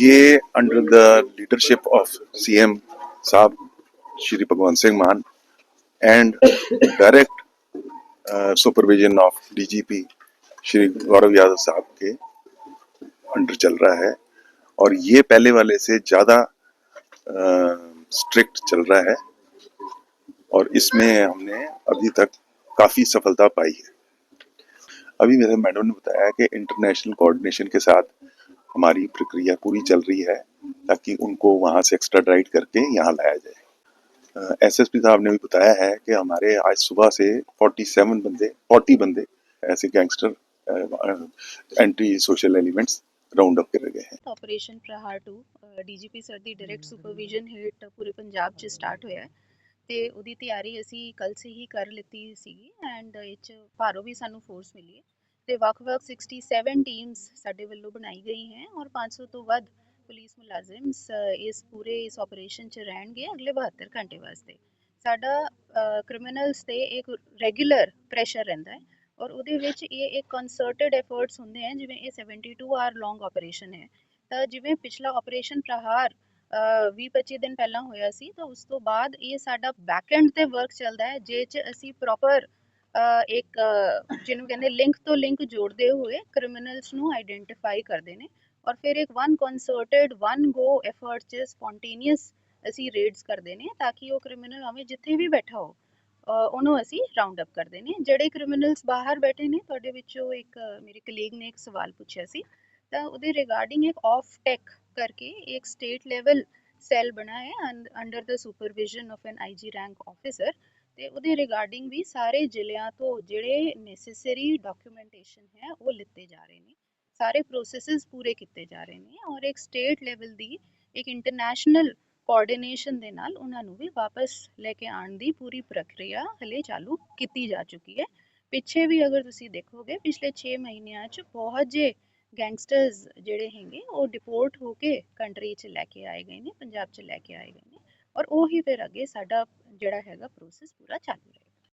ये under the leadership of CM साहब, Shri Bhagwant Singh Mann and direct supervision of DGP Shri Gaurav Yadav साहब के under चल रहा है। और ये पहले वाले से ज़्यादा स्ट्रिक्ट चल रहा है। और इसमें हमने अभी तक काफ़ी सफलता पाई है। अभी मेरे मैडम ने बताया कि इंटरनेशनल कोऑर्डिनेशन के साथ हमारी प्रक्रिया पूरी चल रही है ताकि उनको वहाँ से एक्स्ट्रा ड्राइट करके यहाँ लाया जाए एसएसपी साहब ने भी बताया है कि हमारे आज सुबह से 47 बंदे 40 बंदे ऐसे gangster anti social elements round up ਕਰ ਗਏ ਹੈ ਆਪਰੇਸ਼ਨ ਪ੍ਰਹਾਰ 2 ਡੀਜੀਪੀ ਸਰ ਦੀ ਡਾਇਰੈਕਟ ਸੁਪਰਵਿਜ਼ਨ ਹੇਠ ਪੂਰੇ ਪੰਜਾਬ 'ਚ ਸਟਾਰਟ ਹੋਇਆ ਹੈ ਤੇ ਉਹਦੀ ਤਿਆਰੀ ਅਸੀਂ ਕੱਲ ਸੇ ਹੀ ਕਰ ਲਿੱਤੀ ਸੀਗੀ ਐਂਡ ਇਹ 'ਚ ਭਾਰੋਂ ਵੀ ਸਾਨੂੰ ਫੋਰਸ ਮਿਲੀ ਹੈ ਤੇ ਵੱਖ-ਵੱਖ 67 ਟੀਮਸ ਸਾਡੇ ਵੱਲੋਂ ਬਣਾਈ ਗਈ ਹੈ ਔਰ 500 ਤੋਂ ਵੱਧ ਪੁਲਿਸ ਮੁਲਾਜ਼ਮਸ ਇਸ ਪੂਰੇ ਇਸ ਆਪਰੇਸ਼ਨ 'ਚ ਰਹਿਣਗੇ ਅਗਲੇ 72 ਘੰਟੇ ਵਾਸਤੇ। ਸਾਡਾ ਕ੍ਰਿਮੀਨਲਸ ਤੇ ਇੱਕ ਰੈਗੂਲਰ ਪ੍ਰੈਸ਼ਰ ਰਹਿੰਦਾ ਹੈ ਔਰ ਉਹਦੇ ਵਿੱਚ ਇਹ ਇੱਕ ਕਨਸਰਟਡ ਐਫਰਟਸ ਹੁੰਦੇ ਹਨ ਜਿਵੇਂ ਇਹ 72 ਆਰ ਲੌਂਗ ਆਪਰੇਸ਼ਨ ਹੈ। ਤਾਂ ਜਿਵੇਂ ਪਿਛਲਾ ਆਪਰੇਸ਼ਨ ਪ੍ਰਹਾਰ 20-25 ਦਿਨ ਪਹਿਲਾਂ ਹੋਇਆ ਸੀ, ਤਾਂ ਉਸ ਤੋਂ ਬਾਅਦ ਇਹ ਸਾਡਾ ਬੈਕਐਂਡ ਤੇ ਵਰਕ ਚੱਲਦਾ ਹੈ ਜਿਹ 'ਚ ਅਸੀਂ ਪ੍ਰੋਪਰ ਇੱਕ ਜਿਹਨੂੰ ਕਹਿੰਦੇ ਲਿੰਕ ਤੋਂ ਲਿੰਕ ਜੋੜਦੇ ਹੋਏ ਕ੍ਰਿਮੀਨਲਸ ਨੂੰ ਆਈਡੈਂਟੀਫਾਈ ਕਰਦੇ ਨੇ ਔਰ ਫਿਰ ਇੱਕ one concerted one go effort 'ਚ ਸਪੌਂਟੇਨੀਅਸ ਅਸੀਂ ਰੇਡਸ ਕਰਦੇ ਨੇ ਤਾਂ ਕਿ ਉਹ ਕ੍ਰਿਮੀਨਲ ਭਾਵੇਂ ਜਿੱਥੇ ਵੀ ਬੈਠਾ ਹੋ ਉਹਨੂੰ ਅਸੀਂ ਰਾਉਂਡ ਅਪ ਕਰਦੇ ਨੇ। ਜਿਹੜੇ ਕ੍ਰਿਮੀਨਲਸ ਬਾਹਰ ਬੈਠੇ ਨੇ, ਤੁਹਾਡੇ ਵਿੱਚੋਂ ਇੱਕ, ਮੇਰੇ ਕਲੀਗ ਨੇ ਇੱਕ ਸਵਾਲ ਪੁੱਛਿਆ ਸੀ, ਤਾਂ ਉਹਦੇ ਰਿਗਾਰਡਿੰਗ ਇੱਕ ਆਫ ਟੈਕ ਕਰਕੇ ਇੱਕ ਸਟੇਟ ਲੈਵਲ ਸੈੱਲ ਬਣਾ ਹੈ under the supervision of an IG rank officer ਤੇ ਉਹਦੇ ਰਿਗਾਰਡਿੰਗ ਵੀ ਸਾਰੇ ਜ਼ਿਲ੍ਹਿਆਂ ਤੋਂ ਜਿਹੜੇ ਨੈਸੈਸਰੀ ਡਾਕੂਮੈਂਟੇਸ਼ਨ ਹੈ, ਉਹ ਲਿੱਤੇ ਜਾ ਰਹੇ ਨੇ। ਸਾਰੇ ਪ੍ਰੋਸੈਸਸ ਪੂਰੇ ਕੀਤੇ ਜਾ ਰਹੇ ਨੇ ਔਰ ਇੱਕ ਸਟੇਟ ਲੈਵਲ ਦੀ ਇੱਕ ਇੰਟਰਨੈਸ਼ਨਲ ਕੋਆਰਡੀਨੇਸ਼ਨ ਦੇ ਨਾਲ ਉਹਨਾਂ ਨੂੰ ਵੀ ਵਾਪਸ ਲੈ ਕੇ ਆਉਣ ਦੀ ਪੂਰੀ ਪ੍ਰਕਿਰਿਆ ਹਲੇ ਚਾਲੂ ਕੀਤੀ ਜਾ ਚੁੱਕੀ ਹੈ। ਪਿੱਛੇ ਵੀ ਅਗਰ ਤੁਸੀਂ ਦੇਖੋਗੇ, ਪਿਛਲੇ 6 ਮਹੀਨਿਆਂ 'ਚ ਬਹੁਤ ਜੇ ਗੈਂਗਸਟਰਸ ਜਿਹੜੇ ਹੈਗੇ, ਉਹ ਡਿਪੋਰਟ ਹੋ ਕੇ ਕੰਟਰੀ 'ਚ ਲੈ ਕੇ ਆਏ ਗਏ ਨੇ, ਪੰਜਾਬ 'ਚ ਲੈ ਕੇ ਆਏ ਗਏ ਨੇ ਔਰ ਉਹੀ ਫਿਰ ਅੱਗੇ ਸਾਡਾ ਜਿਹੜਾ ਹੈਗਾ ਪ੍ਰੋਸੈਸ ਪੂਰਾ ਚਾਲੂ ਹੈ